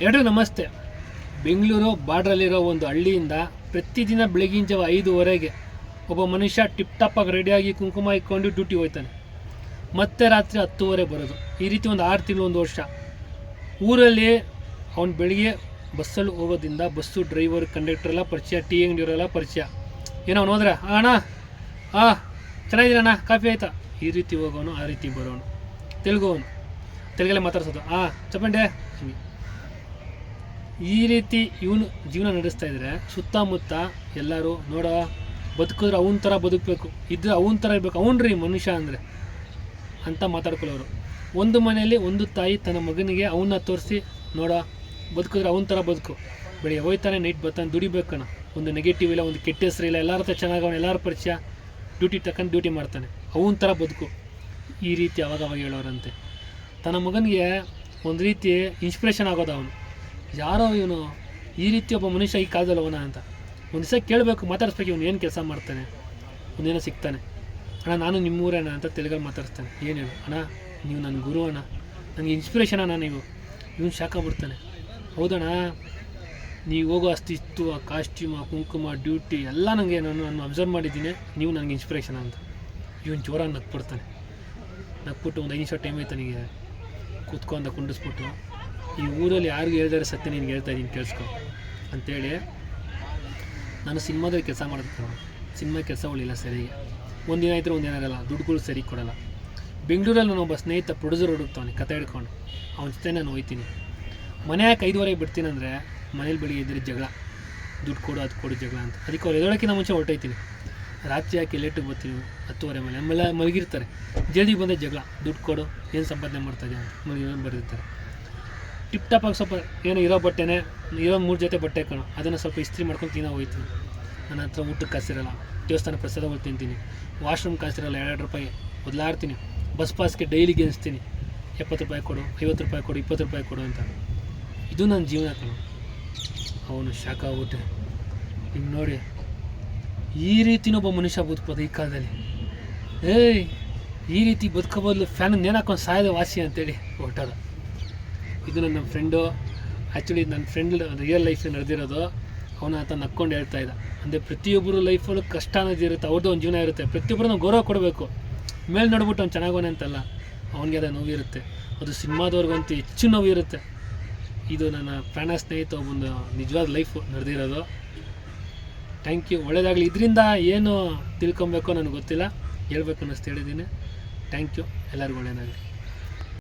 ಎಲ್ರಿಗೂ ನಮಸ್ತೆ. ಬೆಂಗಳೂರು ಬಾರ್ಡ್ರಲ್ಲಿರೋ ಒಂದು ಹಳ್ಳಿಯಿಂದ ಪ್ರತಿದಿನ ಬೆಳಗಿನ ಜಾವ ಐದುವರೆಗೆ ಒಬ್ಬ ಮನುಷ್ಯ ಟಿಪ್ ಟಾಪಾಗಿ ರೆಡಿಯಾಗಿ ಕುಂಕುಮ ಇಟ್ಕೊಂಡು ಡ್ಯೂಟಿ ಹೋಗ್ತಾನೆ. ಮತ್ತೆ ರಾತ್ರಿ ಹತ್ತುವರೆ ಬರೋದು. ಈ ರೀತಿ ಒಂದು ಆರು ತಿಂಗಳು ಒಂದು ವರ್ಷ. ಊರಲ್ಲಿ ಅವ್ನು ಬೆಳಿಗ್ಗೆ ಬಸ್ಸಲ್ಲಿ ಹೋಗೋದ್ರಿಂದ ಬಸ್ಸು ಡ್ರೈವರ್ ಕಂಡಕ್ಟರ್ ಎಲ್ಲ ಪರಿಚಯ ಟೀ ಅಂಗಡಿಯವರೆಲ್ಲ ಪರಿಚಯ. ಏನೋ ಅವ್ನು ಹೋದ್ರೆ "ಆ, ಅಣ್ಣ ಹಾಂ ಚೆನ್ನಾಗಿದ್ದೀರಣ್ಣ ಕಾಫಿ ಆಯ್ತಾ? ಈ ರೀತಿ ಹೋಗೋನು ಆ ರೀತಿ ಬರೋನು. ತೆಲುಗು ಅವನು. ತೆಲುಗಲ್ಲೇ ಮಾತಾಡ್ಸೋದು. ಹಾಂ ಚಪ್ಪಂಡೆ ಈ ರೀತಿ ಇವನು ಜೀವನ ನಡೆಸ್ತಾ ಇದ್ದರೆ ಸುತ್ತಮುತ್ತ ಎಲ್ಲರೂ, ನೋಡ, ಬದುಕಿದ್ರೆ ಅವನ ಥರ ಬದುಕಬೇಕು, ಇದ್ರೆ ಅವನ ಥರ ಇರಬೇಕು, ಅವನ್ರಿ ಮನುಷ್ಯ ಅಂದರೆ ಅಂತ ಮಾತಾಡ್ಕೊಳ್ಳೋರು. ಒಂದು ಮನೆಯಲ್ಲಿ ಒಂದು ತಾಯಿ ತನ್ನ ಮಗನಿಗೆ ಅವನ್ನ ತೋರಿಸಿ, ನೋಡ, ಬದುಕಿದ್ರೆ ಅವನ ಥರ ಬದುಕು. ಬೆಳಿಗ್ಗೆ ಹೋಯ್ತಾನೆ ನೈಟ್ ಬರ್ತಾನೆ, ದುಡಿಬೇಕಣ. ಒಂದು ನೆಗೆಟಿವ್ ಇಲ್ಲ, ಒಂದು ಕೆಟ್ಟ ಹೆಸರು ಇಲ್ಲ, ಎಲ್ಲರ ಹತ್ರ ಚೆನ್ನಾಗಿ ಅವನು, ಎಲ್ಲರ ಪರಿಚಯ ಡ್ಯೂಟಿ ತಕ್ಕಂಡು ಡ್ಯೂಟಿ ಮಾಡ್ತಾನೆ. ಅವನ ಥರ ಬದುಕು. ಈ ರೀತಿ ಅವಾಗವಾಗ ಅವಾಗ ಹೇಳೋರಂತೆ. ತನ್ನ ಮಗನಿಗೆ ಒಂದು ರೀತಿ ಇನ್ಸ್ಪಿರೇಷನ್ ಆಗೋದು ಅವನು. ಯಾರೋ ಇವನು ಈ ರೀತಿ ಒಬ್ಬ ಮನುಷ್ಯ ಈ ಕಾಲದಲ್ಲಿ ಅವನ ಅಂತ. ಒಂದು ದಿವಸ ಕೇಳಬೇಕು, ಮಾತಾಡಿಸ್ಬೇಕು ಇವನು ಏನು ಕೆಲಸ ಮಾಡ್ತಾನೆ. ಒಂದೇನೋ ಸಿಗ್ತಾನೆ. ಅಣ್ಣ, ನಾನು ನಿಮ್ಮೂರೇಣ ಅಂತ ತೆಲುಗಲ್ಲಿ ಮಾತಾಡಿಸ್ತಾನೆ. ಏನು ಹೇಳು? ಅಣ್ಣ, ನೀವು ನನ್ನ ಗುರು ಅಣ್ಣ. ನನಗೆ ಇನ್ಸ್ಪಿರೇಷನ್ ಅಣ್ಣ ನೀವು. ಇವನು ಶಾಖ ಬಿಡ್ತಾನೆ ಹೌದಣ್ಣ, ನೀವು ಹೋಗೋ ಅಷ್ಟಿತ್ತು ಆ ಕಾಸ್ಟ್ಯೂಮ್ ಆ ಕುಂಕುಮ ಡ್ಯೂಟಿ ಎಲ್ಲ ನನಗೆ ನಾನು ನಾನು ಅಬ್ಸರ್ವ್ ಮಾಡಿದ್ದೀನಿ. ನೀವು ನನಗೆ ಇನ್ಸ್ಪಿರೇಷನ್ ಅಂತ. ಇವನು ಜೋರಾಗಿ ನಕ್ಬಿಡ್ತಾನೆ ನಗ್ಬಿಟ್ಟು ಒಂದು ಐದು ನಿಮಿಷ ಟೈಮ್ ಆಯ್ತು ನನಗೆ. ಕೂತ್ಕೊಂಡ ಕುಂಡಿಸ್ಬಿಟ್ಟು ಈ ಊರಲ್ಲಿ ಯಾರಿಗೂ ಹೇಳ್ದಾರೆ ಸತ್ಯ ನೀನು ಹೇಳ್ತಾ ಇದ್ದೀನಿ ಕೇಳಿಸ್ಕೊ ಅಂತೇಳಿ ನಾನು ಸಿನಿಮಾದಲ್ಲಿ ಕೆಲಸ ಮಾಡ್ತೀನಿ ಸಿನಿಮಾ ಕೆಲಸ ಕೆಲಸಗಳಿಲ್ಲ ಸರಿಗೆ ಒಂದಿನ ಆಯ್ತು ಒಂದಿನ ಇರಲ್ಲ, ದುಡ್ಡುಗಳು ಸರಿ ಕೊಡಲ್ಲ. ಬೆಂಗಳೂರಲ್ಲಿ ನಾನು ಒಬ್ಬ ಸ್ನೇಹಿತ ಪ್ರೊಡ್ಯೂಸರ್ ಹುಡುಕ್ತಾನೆ ಕತೆ ಹಿಡ್ಕೊಂಡು. ಅವನ ಜೊತೆ ನಾನು ಹೋಯ್ತೀನಿ. ಮನೆ ಯಾಕೆ ಐದುವರೆಗೆ ಬಿಡ್ತೀನಿ ಅಂದರೆ ಮನೇಲಿ ಬೆಳಿಗ್ಗೆ ಎದ್ದರೆ ಜಗಳ. ದುಡ್ಡು ಕೊಡು, ಅದು ಕೊಡು ಜಗಳ ಅಂತ. ಅದಕ್ಕೆ ಅವ್ರು ಎದೋಳಕ್ಕಿಂತ ಮುಂಚೆ ಹೊರಟೋಯ್ತೀನಿ. ರಾತ್ರಿ ಯಾಕೆ ಲೇಟಿಗೆ ಬರ್ತೀನಿ, ಹತ್ತುವರೆ ಮೇಲೆ. ಆಮೇಲೆ ಮಲಗಿರ್ತಾರೆ. ಜಲ್ದಿ ಬಂದರೆ ಜಗಳ. ದುಡ್ಡು ಕೊಡು, ಏನು ಸಂಪಾದನೆ ಮಾಡ್ತಾಯಿದ್ದೆ ಅಂತ. ಮಲಗಿ ಬರೆದಿರ್ತಾರೆ. ಟಿಪ್ ಟಾಪಾಗಿ ಸ್ವಲ್ಪ ಏನೋ ಇರೋ ಬಟ್ಟೆನೇ, ಇರೋ ಮೂರು ಜೊತೆ ಬಟ್ಟೆ ಕಣ ಅದನ್ನು ಸ್ವಲ್ಪ ಇಸ್ತ್ರಿ ಮಾಡ್ಕೊಂಡು ತಿನ್ನೋ ಹೋಯ್ತೀನಿ ನನ್ನ ಹತ್ರ ಊಟಕ್ಕೆ ಕಾಸಿರಲ್ಲ. ದೇವಸ್ಥಾನ ಹೋಗಿ ತಿಂತೀನಿ. ವಾಶ್ರೂಮ್ ಕಾಸಿರಲ್ಲ, ಎರಡು ರೂಪಾಯಿ. ಬದಲಾಡ್ತೀನಿ. ಬಸ್ ಪಾಸ್ಗೆ ಡೈಲಿ ಗೆಲ್ಸ್ತೀನಿ ಎಪ್ಪತ್ತು ರೂಪಾಯಿ ಕೊಡು, ಐವತ್ತು ರೂಪಾಯಿ ಕೊಡು, ಇಪ್ಪತ್ತು ರೂಪಾಯಿ ಕೊಡು ಅಂತ. ಇದು ನನ್ನ ಜೀವನ ಕಣೋ. ಅವನು ಶಾಖ ಆಗ್ಬಿಟ್ಟೆ ನಿಮ್ಗೆ ನೋಡಿ. ಈ ರೀತಿನೂ ಒಬ್ಬ ಮನುಷ್ಯ ಬದುಕ್ಬೋದು ಈ ಕಾಲದಲ್ಲಿ. ಏಯ್, ಈ ರೀತಿ ಬದುಕೋ ಬದಲು ಫ್ಯಾನ್ ನೇಣಾಕೊಂಡು ಸಾಯದ ವಾಸಿ ಅಂತೇಳಿ ಹೊರಟದ ಇದು ನನ್ನ ಫ್ರೆಂಡು ಆ್ಯಕ್ಚುಲಿ ನನ್ನ ಫ್ರೆಂಡ್ ರಿಯಲ್ ಲೈಫಲ್ಲಿ ನಡೆದಿರೋದು. ಅವನ ಆತ ನಕ್ಕೊಂಡು ಹೇಳ್ತಾ ಇದ್ದ. ಅಂದರೆ ಪ್ರತಿಯೊಬ್ಬರು ಲೈಫಲ್ಲೂ ಕಷ್ಟ ಅನ್ನೋದು ಇರುತ್ತೆ. ಅವ್ರದ್ದು ಒಂದು ಜೀವನ ಇರುತ್ತೆ. ಪ್ರತಿಯೊಬ್ಬರು ನಾವು ಗೌರವ ಕೊಡಬೇಕು. ಮೇಲೆ ನೋಡ್ಬಿಟ್ಟು ಅವ್ನು ಚೆನ್ನಾಗೋನೆ ಅಂತಲ್ಲ, ಅವನಿಗೆ ಅದೇ ನೋವಿರುತ್ತೆ ಅದು ಸಿನಿಮಾದವ್ರಿಗಂತೂ ಹೆಚ್ಚು ನೋವಿರುತ್ತೆ ಇದು ನನ್ನ ಪ್ರಾಣ ಸ್ನೇಹಿತ ಒಂದು ನಿಜವಾದ ಲೈಫು ನಡೆದಿರೋದು. ಥ್ಯಾಂಕ್ ಯು ಒಳ್ಳೇದಾಗಲಿ. ಇದರಿಂದ ಏನು ತಿಳ್ಕೊಬೇಕೋ ನನಗೆ ಗೊತ್ತಿಲ್ಲ. ಹೇಳ್ಬೇಕು ಅನ್ನಿಸ್ತು ಹೇಳಿದ್ದೀನಿ. ಥ್ಯಾಂಕ್ ಯು ಎಲ್ಲರಿಗೂ ಒಳ್ಳೇದಾಗಲಿ.